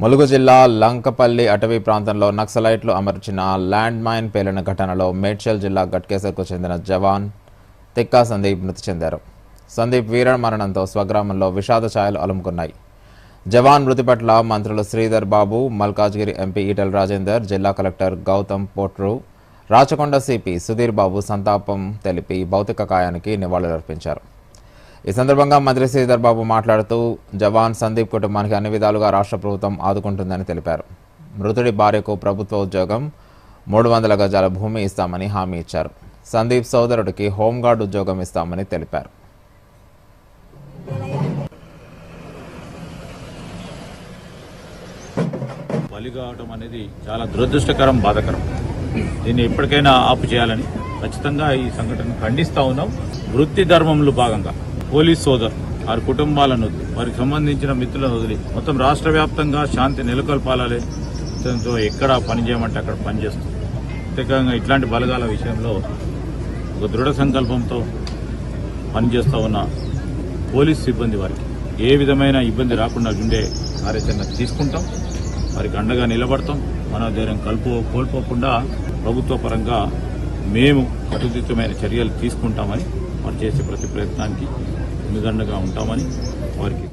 ములుగు జిల్లా లంకపల్లి అటవీ ప్రాంతంలో నక్సలైట్లు అమర్చిన ల్యాండ్ మైన్ పేలిన ఘటనలో మేడ్చల్ జిల్లా గట్కేసర్కు చెందిన జవాన్ తిక్కా సందీప్ మృతి చెందారు. సందీప్ వీర మరణంతో స్వగ్రామంలో విషాద ఛాయలు అలుముకున్నాయి. జవాన్ మృతి పట్ల మంత్రులు శ్రీధర్ బాబు మల్కాజ్గిరి ఎంపీ ఈటల్ రాజేందర్ జిల్లా కలెక్టర్ గౌతమ్ పోట్రు రాచకొండ సిపి సుధీర్ బాబు సంతాపం తెలిపి భౌతిక కాయానికి నివాళులర్పించారు. ఈ సందర్భంగా మంత్రి శ్రీధర్ బాబు మాట్లాడుతూ జవాన్ సందీప్ కుటుంబానికి అన్ని విధాలుగా రాష్ట్ర ప్రభుత్వం ఆదుకుంటుందని తెలిపారు. మృతుడి భార్యకు ప్రభుత్వ ఉద్యోగం మూడు వందల గజాల భూమి ఇస్తామని హామీ ఇచ్చారు. సందీప్ సోదరుడికి హోంగార్డ్ ఉద్యోగం ఇస్తామని తెలిపారు. బలి కావడం అనేది చాలా దురదృష్టకరం బాధకరం. దీన్ని ఎప్పటికైనా ఆపు చేయాలని ఖచ్చితంగా ఈ సంఘటన ఖండిస్తా ఉన్నాం. వృత్తి ధర్మంలో భాగంగా. పోలీస్ సోదరు వారి కుటుంబాలను వారికి సంబంధించిన మిత్రులను వదిలి మొత్తం రాష్ట్ర వ్యాప్తంగా శాంతి నెలకొల్పాలని దాంతో ఎక్కడ పని చేయమంటే అక్కడ పనిచేస్తుంది ప్రత్యేకంగా ఇట్లాంటి బలగాల విషయంలో ఒక దృఢ సంకల్పంతో పనిచేస్తూ ఉన్న పోలీస్ సిబ్బంది వారికి ఏ విధమైన ఇబ్బంది రాకుండా ఉండే కార్యాచరణ తీసుకుంటాం. వారికి అండగా నిలబడతాం. మనోధైర్యం కలుపు కోల్పోకుండా ప్రభుత్వ పరంగా మేము కట్టుదిట్టమైన చర్యలు తీసుకుంటామని వారు చేసే ప్రతి ప్రయత్నానికి వెనుదండగా ఉంటామని వారికి